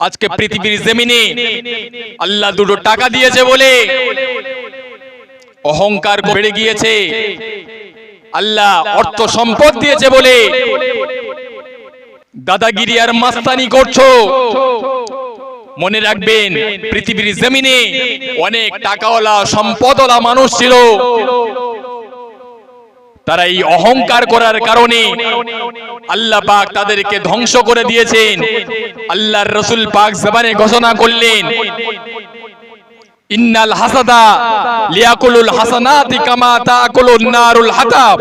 আজকে পৃথিবীর জমিনে আল্লাহ দুটো টাকা দিয়েছে বলে অহংকার বেড়ে গিয়েছে। আল্লাহ অর্থ সম্পদ দিয়েছে বলে দাদাগিরি আর মাস্তানি করছ। মনে রাখবেন পৃথিবীর জমিনে অনেক টাকাওয়ালা সম্পদওয়ালা মানুষ ছিল। তারা এই অহংকার করার কারণে আল্লাহ পাক তাদেরকে ধ্বংস করে দিয়েছেন। আল্লাহর রসুল পাক জবানে ঘোষণা করলেন ইন্নাল হাসাদা লিয়াকুলুল হাসানাতি কামা তাকুলুন নারুল হাতাব।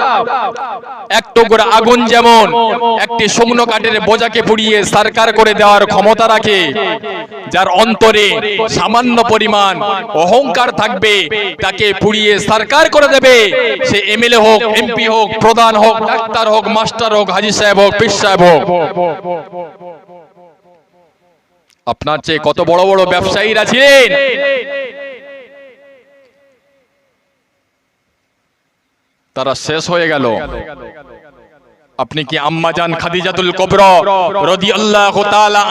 এক টুকরা আগুন যেমন একটি শুকনো কাঠের বোঝাকে পুড়িয়ে সারকার করে দেওয়ার ক্ষমতা রাখে, যার অন্তরে সামান্য পরিমাণ অহংকার থাকবে, তাকে পুড়িয়ে সারকার করে দেবে। সে এমএলএ হোক, এমপি হোক, প্রধান হোক, ডাক্তার হোক, মাস্টার হোক, হাজি সাহেব হোক, পীর সাহেব হোক। আপনার চেয়ে কত বড় বড় ব্যবসায়ীরা ছিলেন? তারা শেষ হয়ে গেল। আপনি কি আম্মাজান খাদিজাতুল কবর রদি আল্লাহ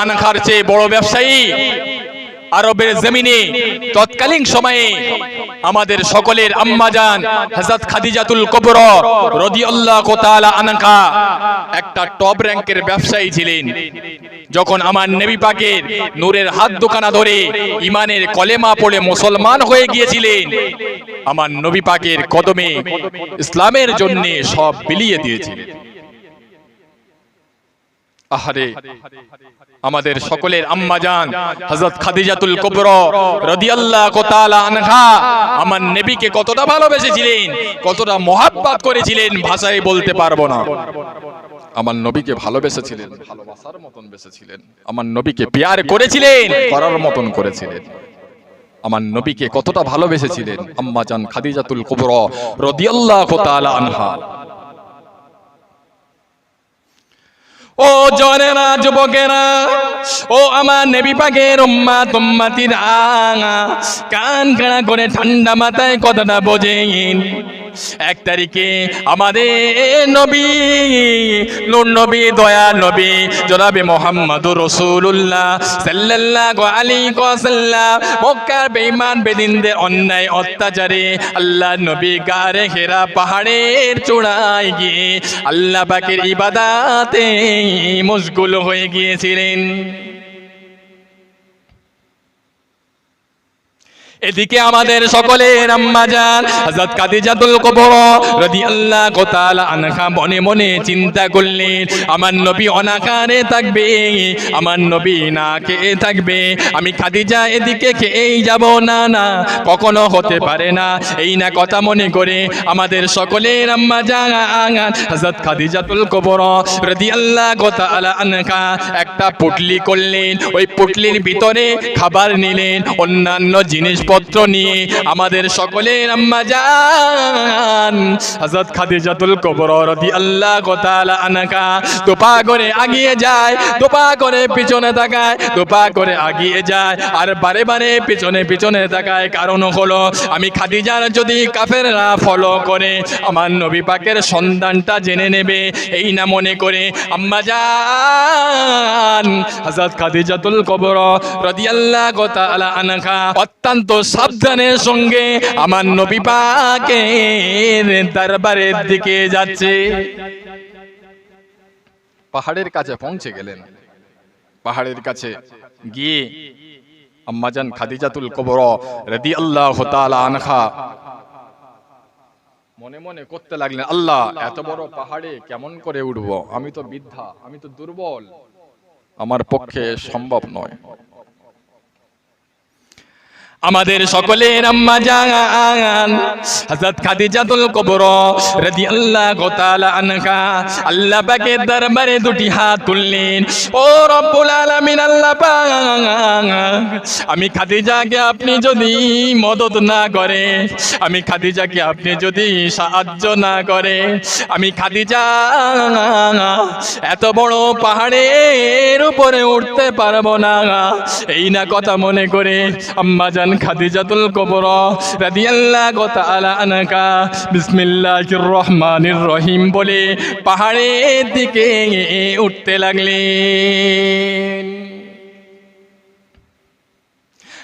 আনখার চেয়ে বড় ব্যবসায়ী? আরবের জমিনে তৎকালীন সময়ে আমাদের সকলের আম্মাজান হযরত খাদিজাতুল কবরা রাদিয়াল্লাহু তাআলা আনহা একটা টপ র‍্যাঙ্কের ব্যবসায়ী ছিলেন। যখন আমার নবী পাকের নূরের হাত দোকানা ধরে ইমানের কলেমা পড়ে মুসলমান হয়ে গিয়েছিলেন আমার নবী পাকের কদমে ইসলামের জন্য সব বিলিয়ে দিয়েছিলেন। আহারে আমাদের সকলের আম্মা জান হযরত খাদিজাতুল কুবরা রাদিয়াল্লাহু তাআলা আনহা আমার নবীকে কতটা ভালোবেসেছিলেন কতটা মহাব্বত করেছিলেন ভাষায় বলতে পারব না। আমার নবীকে ভালোবেসেছিলেন ভালোবাসার মতন বেসেছিলেন আমার নবীকে পেয়ার করেছিলেন করার মতন করেছিলেন। আমার নবীকে কতটা ভালোবেসেছিলেন আম্মা জান খাদিজাতুল কুবরা রাদিয়াল্লাহু তাআলা আনহা। ও জনেরা যুবকেরা। ও আমার নেবি পাকের উম্মা তুম্মাতিরা কান কানা করে ঠান্ডা মাথায় কথাটা বোঝেন। এক তারিখে আমাদের নবী, নূর নবী দয়া নবী, জনাবে মোহাম্মদুর রসুল্লাহ সাল্লাল্লাহু আলাইহি ওয়াসাল্লাম, মক্কার বেঈমান বেদিনদের অন্যায় অত্যাচারে আল্লাহ নবী গারে হেরা পাহাড়ের চূড়ায় গিয়ে আল্লাহ পাকের ইবাদাতে মশগুল হয়ে গিয়েছিলেন। এদিকে আমাদের সকলের আম্মা জান, হযরত কাদিজাতুল কুবরা রাদিয়াল্লাহু তাআলা আনহা মনে মনে চিন্তা করলেন, আমার নবী অনাকারে থাকবে, আমার নবী না খেয়ে থাকবে, আমি খাদিজা এদিকে খেয়েই যাব, না না, কখনো হতে পারে না। এই না কথা মনে করে আমাদের সকলের আম্মা জান, হযরত খাদিজাতুল কুবরা রাদিয়াল্লাহু তাআলা আনহা একটা পুটলি করলেন, ওই পুটলির ভিতরে খাবার নিলেন, অন্যান্য জিনিসপত্র নিয়ে আমাদের সকলের আম্মা জান। হযরত খাদিজাতুল কুবরা রাদিয়াল্লাহু তাআলা আনহা দোপা করে আগিয়ে যায় দোপা করে পিছনে তাকায় দোপা করে আগিয়ে যায়। আর বারে বারে পিছনে পিছনে তাকায়, কারণ হলো আমি খাদিজার যদি কাফেররা ফলো করে, আমার নবী পাকের সন্ধানটা জেনে নেবে, এই না মনে করে, আম্মা জান, হযরত খাদিজাতুল কুবরা রাদিয়াল্লাহু তাআলা আনহা অত্যন্ত সাবধানের সঙ্গে আমার নবী পাকের দরবারের দিকে যাচ্ছে। পাহাড়ের কাছে পৌঁছে গেলেন। পাহাড়ের কাছে গিয়ে আম্মাজান খাদিজাতুল কুবরা রাদিয়াল্লাহু তাআলা আনহা মনে মনে করতে লাগলেন, আল্লাহ, এত বড় পাহাড়ে কেমন করে উঠব? আমি তো বৃদ্ধা, আমি তো দুর্বল। আমার পক্ষে সম্ভব নয়। আমাদের সকলের আম্মা জান। হযরত খাদিজাতুল কুবরা রাদিয়াল্লাহু তাআলা আনহা আল্লাহ পাকের দরবারে দুটি হাত তুললেন। ও রব্বুল আলামিন, আল্লাহ পাক, আমি খাদিজাকে আপনি যদি মদত না করে, আমি খাদিজাকে আপনি যদি সাহায্য না করে, আমি খাদিজা এত বড় পাহাড়ের উপরে উঠতে পারব না। এই না কথা মনে করে, আম্মা জান খাদিজাতুল কুবরা রাদিয়াল্লাহু তাআলা আনহা। বিসমিল্লাহির রহমানির রহিম বলে পাহাড়ের দিকে উঠতে লাগলেন।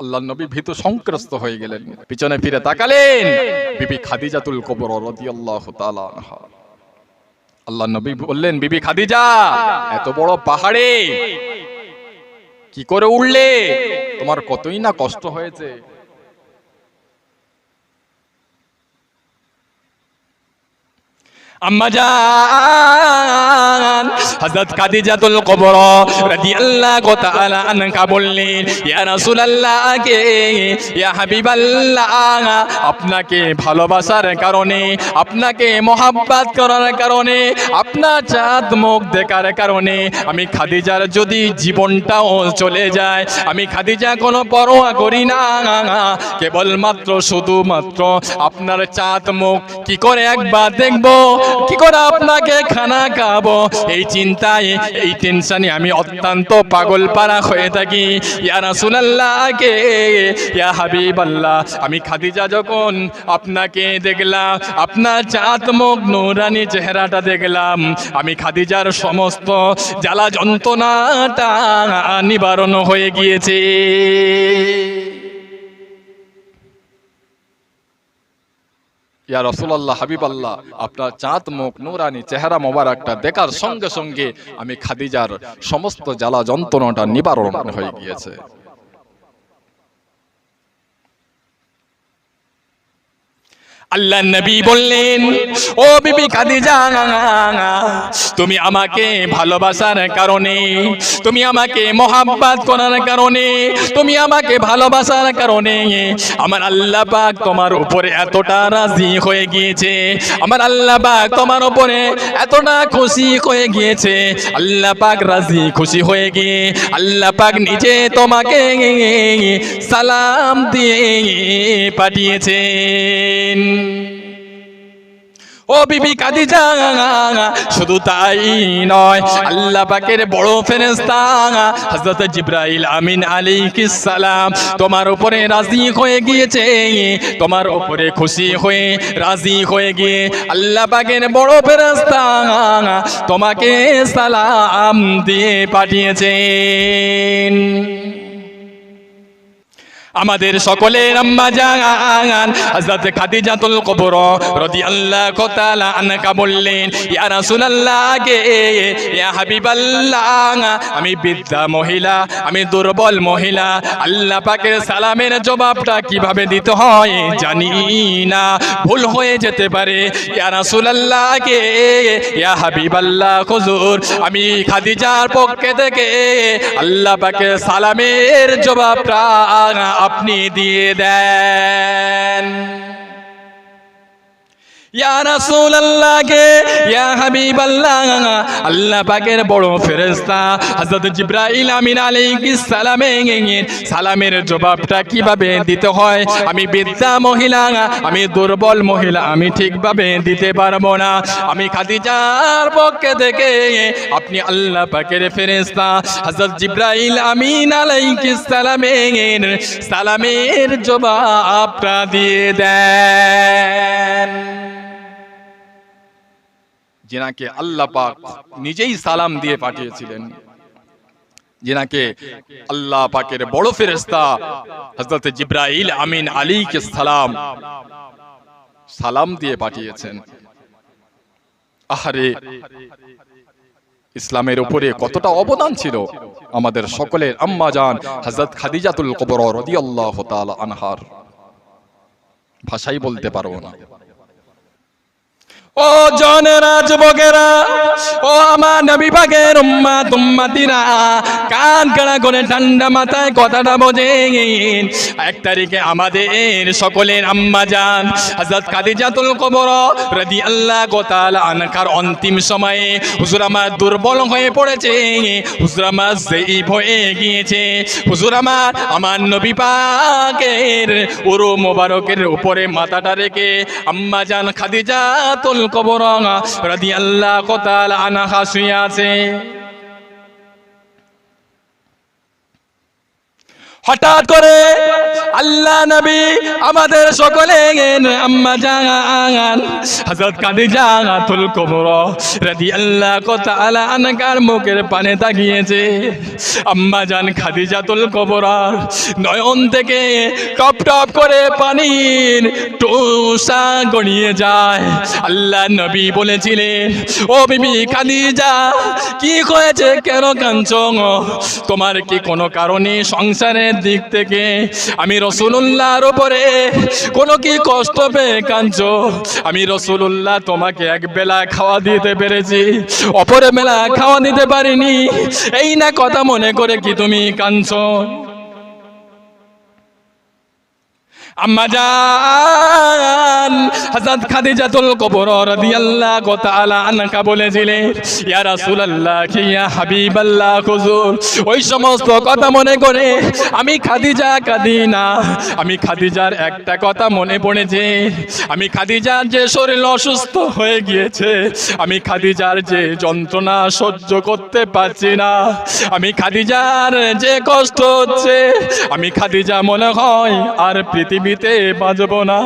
আল্লাহ নবী ভীত সংক্রস্ত হয়ে গেলেন। পিছনে ফিরে তাকালেন বিবি খাদিজাতুল কবর রাদিয়াল্লাহু তাআলা আনহা। আল্লাহ নবী বললেন, বিবি খাদিজা, এত বড় পাহাড়ে কি করে উঠলে তোমার কতই না কষ্ট হয়েছে? ইয়া কে হাবিবাল্লাহ, আপনাকে ভালোবাসার কারণে, আপনাকে মহাব্বত করার কারণে, আপনার চাঁদ মুখ দেখার কারণে, আমি খাদিজার যদি জীবনটাও চলে যায়, আমি খাদিজা কোনো পরোয়া করি না, কেবলমাত্র শুধুমাত্র আপনার চাঁদ মুখ কি করে একবার দেখব কি করে আপনাকে খানা খাব? এই চিন্তায়, এই টেনশনে আমি অত্যন্ত পাগল পারা হয়ে থাকি। ইয়া রাসূলুল্লাহকে, ইয়া হাবিবাল্লাহ, আমি খাদিজা যখন আপনাকে দেখলাম, আপনার চাঁদ মুখ নূরানি চেহারাটা দেখলাম, আমি খাদিজার সমস্ত জ্বালা যন্ত্রণাটা নিবারণ হয়ে গিয়েছে। ইয়া রসুল্লাহ হাবিবাল্লাহ, আপনার চাঁদ মুখ, নুরানি চেহারা মোবারকটা দেখার সঙ্গে সঙ্গে আমি খাদিজার সমস্ত জ্বালা যন্ত্রণাটা নিবারণ হয়ে গিয়েছে। আল্লাহ নবী বললেন, ও বিবি খাদিজা তুমি আমাকে ভালোবাসার কারণে, তুমি আমাকে মহাব্বাত করার কারণে, তুমি আমাকে ভালোবাসার কারণে, আমার আল্লাহ পাক তোমার উপরে এতটা রাজি হয়ে গিয়েছে, আমার আল্লাহ পাক তোমার উপরে এতটা খুশি হয়ে গিয়েছে, আল্লাহ পাক রাজি খুশি হয়ে গিয়ে, আল্লাহ পাক নিজে তোমাকে সালাম দিয়ে পাঠিয়েছেন। ও বিবি কাদিজা, শুধু তাই নয়, আল্লাহ পাকের বড় ফেরেশতা, হযরত জিব্রাইল আমিন আলী সালাম তোমার উপরে রাজি হয়ে গিয়েছে, তোমার উপরে খুশি হয়ে রাজি হয়ে গিয়ে আল্লাহ পাকের বড় ফেরেশতা তোমাকে সালাম দিয়ে পাঠিয়েছেন। আমাদের সকলের আম্মা জান। হযরত খাদিজাতুল কুবরা রাদিয়াল্লাহু তাআলা আনহা বললেন, ইয়া রাসূলুল্লাহ কে ইয়া হাবিবাল্লাহ, আমি বৃদ্ধা মহিলা, আমি দুর্বল মহিলা। আল্লাহ পাকের সালামের জবাবটা কীভাবে দিতে হয় জানি না। ভুল হয়ে যেতে পারে। ইয়া রাসূলুল্লাহ কে ইয়া হাবিবাল্লাহ, হুজুর, আমি খাদিজার পক্ষে থেকে আল্লাহ পাকের সালামের জবাবটা আপনি দিয়ে দেন। আল্লাহ পাকের বড় ফেরেশতা হযরত জিবরাইল আমিন আলাইহিস সালামের জবাবটা কীভাবে দিতে হয়? আমি বৃদ্ধা মহিলা, আমি দুর্বল মহিলা, আমি ঠিকভাবে দিতে পারব না। আমি খাদিজার পক্ষে থেকে আপনি আল্লাহ পাকের ফেরেশতা হযরত জিবরাইল আমিন আলাইহিস সালামের সালামের জবাবটা দিয়ে দেন। যেনাকে আল্লাহ পাক নিজেই সালাম দিয়ে পাঠিয়েছিলেন। যেনাকে আল্লাহ পাকের বড় ফেরেস্তা হজরত জিব্রাইল আমিন আলীকে সালাম সালাম দিয়ে পাঠিয়েছেন। আহারে, ইসলামের উপরে কতটা অবদান ছিল আমাদের সকলের আম্মা জান হজরত খাদিজাতুল কবর রাদিয়াল্লাহু তাআলা আনহার। ভাষাই বলতে পারব না। ও জনেরা যুবকেরা ও আমার নবী পাকের উম্মা তুম্মাতিরা কান কাড়া করে ঠান্ডা মাথায় কথাটা বোঝেন। এক তারিখে আমাদের সকলের আম্মা যান, হযরত খাদিজাতুল কবর রাদিয়াল্লাহু তাআলা আনহার অন্তিম সময়ে হুজুর আমার দুর্বল হয়ে পড়েছে, হুজুর আমার জয়ীব হয়ে গিয়েছে। হুজুর আমার নবী পাকের উরু মোবারকের উপরে মাথাটা রেখে আম্মা জান খাদিজাতুল কবরা রাদিয়াল্লাহু তাআলা আনহা শুয়ে আছে। হঠাৎ করে আল্লাহ নবী আমাদের সকলে মুখের পানে তাকিয়েছে। আম্মা জান থেকে টপ করে টোসা গড়িয়ে যায়। আল্লাহ নবী বলেছিলেন, ও বিবি খাদিজা, কি হয়েছে? কেন কাঁদছো তোমার কি কোনো কারণে সংসারের দিক থেকে আমি রসুল্লাহর উপরে কোনো কি কষ্ট পেয়ে কাঞ্চ আমি রসুল্লাহ তোমাকে এক বেলা খাওয়া দিতে পেরেছি, অপরে বেলা খাওয়া দিতে পারিনি। এই না কথা মনে করে কি তুমি কাঁদছো? আম্মা জান, হযরত খাদিজাতুল কুবরা রাদিয়াল্লাহু তাআলা আনহা বলেছিলেন, ইয়া রাসূলুল্লাহ, কি ইয়া হাবিবাল্লাহ, হুজুর? ওই সমস্ত কথা মনে করে আমি খাদিজা কাঁদি না আমি খাদিজার একটা কথা মনে পড়েছে, আমি খাদিজার যে শরীর অসুস্থ হয়ে গিয়েছে, আমি খাদিজার যে যন্ত্রণা সহ্য করতে পারছি না, আমি খাদিজার যে কষ্ট হচ্ছে, আমি খাদিজা মনে হয় আর পৃথিবীতে বাঁচব না।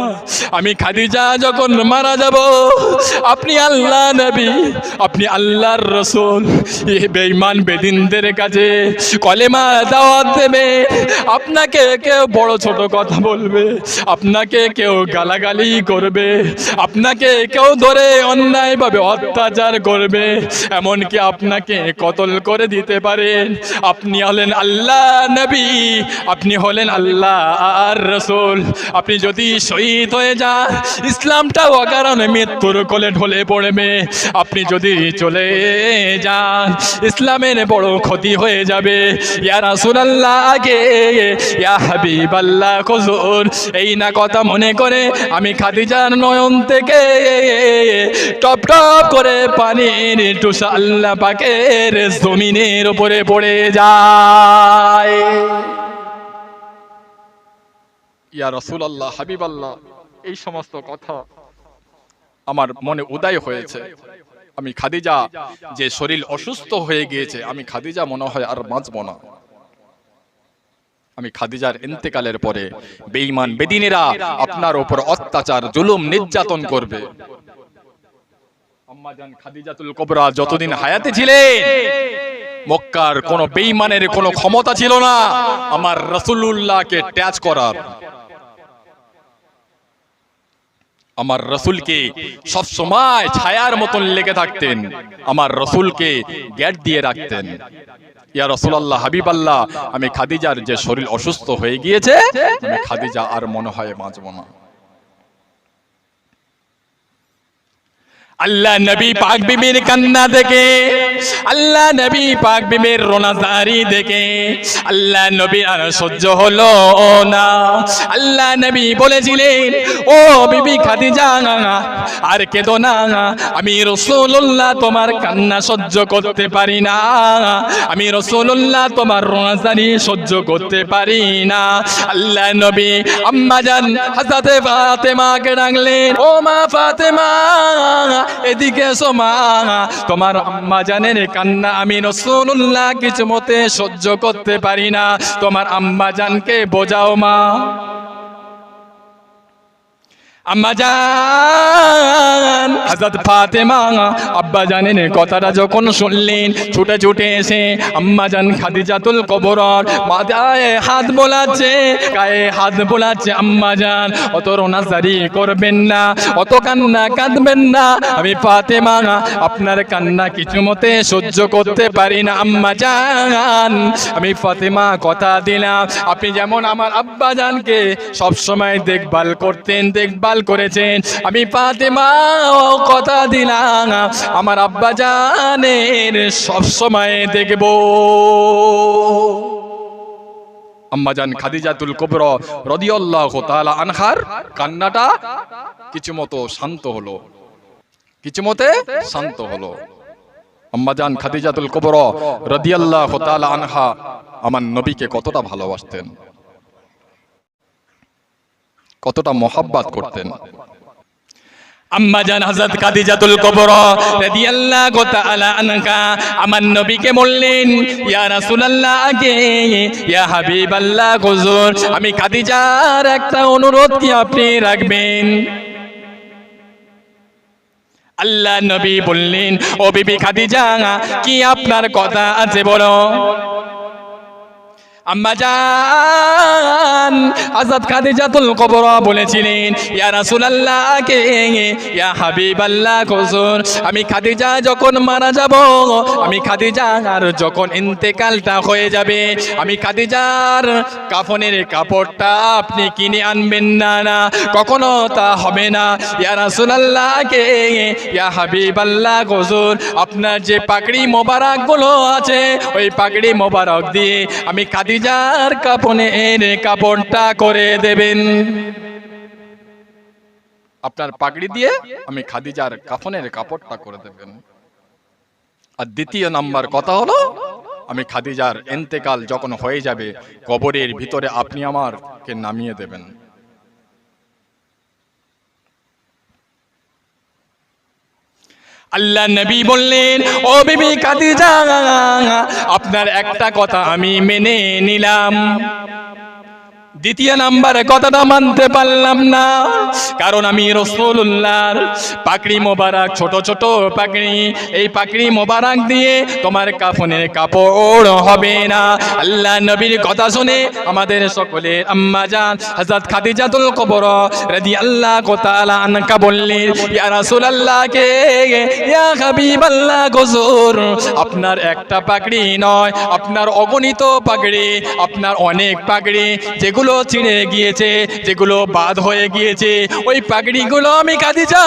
আমি খাদিজা যখন মারা যাব, আপনি আল্লাহ নবী, আপনি আল্লাহর রসুল। এই বেঈমান বেদিনদের কাছে কলেমা দাওয়াত দেবে। আপনাকে কেউ বড় ছোট কথা বলবে, আপনাকে কেউ গালাগালি করবে, আপনাকে কেউ ধরে অন্যায়ভাবে অত্যাচার করবে, এমনকি আপনাকে কতল করে দিতে পারেন। আপনি হলেন আল্লাহ নবী, আপনি হলেন আল্লাহ আর রসুল। আপনি যদি শহীদ হয়ে যান, ইসলামটা অকারণে মৃত্যুর কোলে ঢলে পড়বে। আপনি যদি চলে যান, ইসলামের বড় ক্ষতি হয়ে যাবে। ইয়া রাসূলুল্লাহ, আগে ইয়া হাবিবাল্লাহ, হুজুর, এই না কথা মনে করে আমি খাদিজার নয়ন থেকে টপ টপ করে পানির টুসা আল্লাহ পাকের জমিনের উপরে পড়ে যায়। ইয়া রসুল আল্লাহ হাবিব আল্লাহ এই সমস্ত কথা আমার মনে উদয় হয়েছে। আমি খাদিজা, যে শরীর অসুস্থ হয়ে গিয়েছে, আমি খাদিজা মনে হয় আর বাঁচব না। আমি খাদিজার ইন্তেকালের পরে বেঈমান বেদিনেরা আপনার ওপর অত্যাচার, জুলুম, নির্যাতন করবে। যতদিন হায়াতে ছিলেন, মক্কার কোন বেঈমানের কোনো ক্ষমতা ছিল না। আমার রাসূলুল্লাহকে ট্যাচ করার। আমার রসুলকে সব সময় ছায়ার মতন লেগে থাকতেন, আমার রসুলকে গ্যাট দিয়ে রাখতেন। ইয়া রসুলাল্লাহ, হাবিবাল্লাহ, আমি খাদিজার যে শরীর অসুস্থ হয়ে গিয়েছে, আমি খাদিজা আর মনে হয় বাঁচব না। আল্লাহ নবী পাক বিবির কান্না দেখে, আল্লাহ নবী পাক বিবির রোনাজারি দেখে, আল্লাহ নবী আর সহ্য হলো না। আল্লাহ নবী বলেছিলেন, ও বিবি খাদিজা, আর কেঁদো না, আমি রসুল্লাহ তোমার কান্না সহ্য করতে পারি না, আমি রসুল্লাহ তোমার রোনাজারি সহ্য করতে পারি না। আল্লাহ নবী আম্মা জান হাসাতে ফাতেমাকে ডাকলেন, ও মা ফাতেমা এদিকে এসো মা। তোমার আম্মা জানেন কান্না আমি রসুল্লাহ কিছু মতে সহ্য করতে পারি না। তোমার আম্মা জানকে বোঝাও মা। আম্মা জান, হযরত ফাতেমা, আব্বা জানেন কথাটা যখন শুনলেন, ছুটে ছুটে এসে আম্মা জান খাদিজাতুল কবরর মাথায় হাত বোলাচ্ছে, গায়ে হাত বোলাচ্ছে আম্মা জান অত রোনাজারি করবেন না, অত কান্না কাঁদবেন না, আমি ফাতেমা, আপনার কান্না কিছু মতে সহ্য করতে পারি না আম্মা জান, আমি ফাতেমা কথা দিলাম, আপনি যেমন আমার আব্বা জানকে সবসময় দেখভাল করতেন, দেখভাল করেছেন? আমি ফাতেমা কথা দিলাম, আমার আব্বা জানের সবসময় দেখব। আম্মাজান খাদিজাতুল আনহার কান্নাটা কিছু মতো শান্ত হলো। কিছু মতে শান্ত হলো। আম্মাজান খাদিজাতুল কুবর রাদিয়াল্লাহু তাআলা আনহা আমার নবীকে কতটা ভালোবাসতেন। কতটা মহাব্বাত করতেন। আমি খাদিজার একটা অনুরোধ কি আপনি রাখবেন? আল্লাহ নবী বললেন, ও বিবি খাদিজা, কি আপনার কথা আছে বলো? আম্মা জান, হযরত খাদিজাতুল কুবরা বলেছিলেন, ইয়া রাসূলুল্লাহ কে ইয়া হাবিবাল্লাহ হুজুর, আমি খাদিজা যখন মারা যাব, আমি খাদিজার যখন ইন্তেকালটা হয়ে যাবে, আমি খাদিজার কাফনের কাপড়টা আপনি কিনে আনবেন না না, কখনো তা হবে না। ইয়া রাসূলুল্লাহ কে ইয়া হাবিবাল্লাহ হুজুর, আপনার যে পাগড়ি মোবারকগুলো আছে, ওই পাগড়ি মোবারক দিয়ে আমি খাদিজার কাপনে এনে কাপড়টা করে দেবেন। আপনার পাগড়ি দিয়ে আমি খাদিজার কাফনের কাপড়টা করে দেবেন। আর দ্বিতীয় নাম্বার কথা হলো, আমি খাদিজার এন্তেকাল যখন হয়ে যাবে, কবরের ভিতরে আপনি আমারকে নামিয়ে দেবেন। আল্লাহ নবী বললেন ও বিবি কাদিজা আপনার একটা কথা আমি মেনে নিলাম। দ্বিতীয় নাম্বারে কথাটা মানতে পারলাম না। কারণ আমি রসুল্লাহর পাকড়ি মোবারক, ছোট ছোট পাকড়ি। এই পাকড়ি মোবারক দিয়ে তোমার কাফনের কাপড় হবে না। আল্লাহ নবীর কথা শুনে আমাদের সকলে আম্মা জান, হযরত খাদিজাতুল কুবরা রাদিয়াল্লাহু তাআলা আনহা বললেন, ইয়া রাসূলুল্লাহ কে? ইয়া হাবিবাল্লাহ, হুজুর, আপনার একটা পাগড়ি নয়, আপনার অগণিত পাগড়ি আপনার অনেক পাগড়ি যেগুলো ছিঁড়ে গিয়েছে, যেগুলো বাদ হয়ে গিয়েছে, ওই পাগড়িগুলো আমি খাদিজা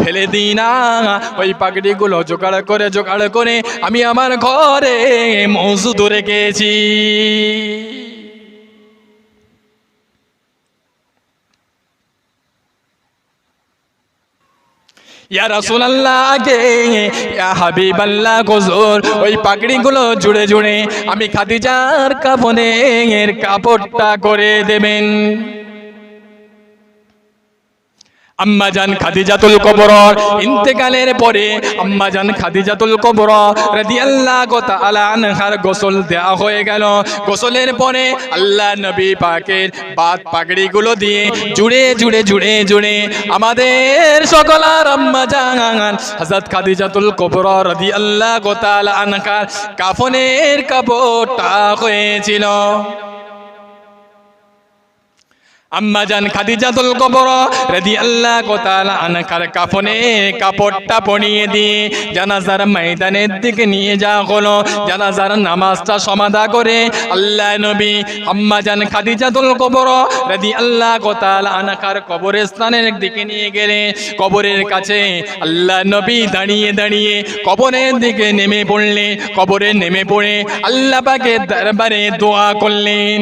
ফেলে দিই না। ওই পাগড়িগুলো জোগাড় করে জোগাড় করে আমি আমার ঘরে মজুদ রেখেছি। ইয়া রাসূলুল্লাহ, আগে ইয়া হাবিবাল্লাহ, হুজুর। ওই পাগড়িগুলো জুড়ে জুড়ে আমি খাদিজার কাফনের কাপড়টা করে দেবেন। আম্মা জান খাদিজাতুল কুবরা। ইন্তেকালের পরে আম্মা জান খাদিজাতুল কুবরা রাদিয়াল্লাহু তাআলা আনহার গোসল দেওয়া হয়ে গেল। গোসলের পরে আল্লাহ নবী পাকের বাদ পাগড়িগুলো দিয়ে জুড়ে জুড়ে জুড়ে জুড়ে আমাদের সকলার আম্মা জান হযরত খাদিজাতুল কুবরা রাদিয়াল্লাহু তাআলা আনহার কাফনের কাপড়টা হয়েছিল। আম্মা জান খাদিজাতুল কুবরা রাদিয়াল্লাহু তাআলা আনহার কাফনে কাপড়টা পরিয়ে দিয়ে জানাজার ময়দানের দিকে নিয়ে যাওয়া হলো জানাজার নামাজটা সমাধা করে, আল্লাহ নবী আম্মা জান খাদিজাতুল কুবরা রাদিয়াল্লাহু তাআলা আনহার কবরস্থানের দিকে নিয়ে গেলে, কবরের কাছে আল্লাহ নবী দাঁড়িয়ে দাঁড়িয়ে কবরের দিকে নেমে পড়লে, কবরে নেমে পড়ে আল্লাহ পাকের দরবারে দোয়া করলেন।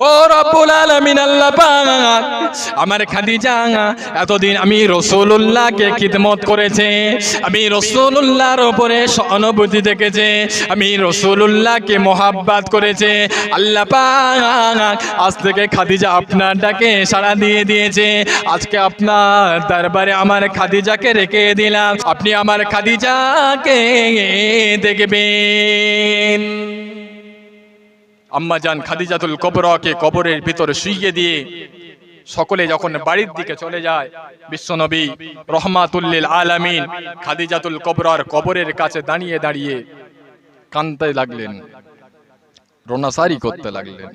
ও রব্বুল আলামিন আমার খাদিজা, এতদিন আমি রসুলুল্লাহকে খিদমত করেছে, আমি রসুলুল্লাহর উপরে সহানুভূতি দেখেছে, আমি রসুলুল্লাহকে মোহাব্বাত করেছে, আল্লাহ আজ থেকে খাদিজা আপনার ডাকে সাড়া দিয়ে দিয়েছে, আজকে আপনার দরবারে আমার খাদিজাকে রেখে দিলাম, আপনি আমার খাদিজাকে দেখবেন। আম্মা জান খাদিজাতুল কবরকে কবরের ভিতরে শুইয়ে দিয়ে সকলে যখন বাড়ির দিকে চলে যায়, বিশ্বনবী রহমাতুল্লিল আলামিন খাদিজাতুল কবরার কবরের কাছে দাঁড়িয়ে দাঁড়িয়ে কানতে লাগলেন, রোনাসারি করতে লাগলেন।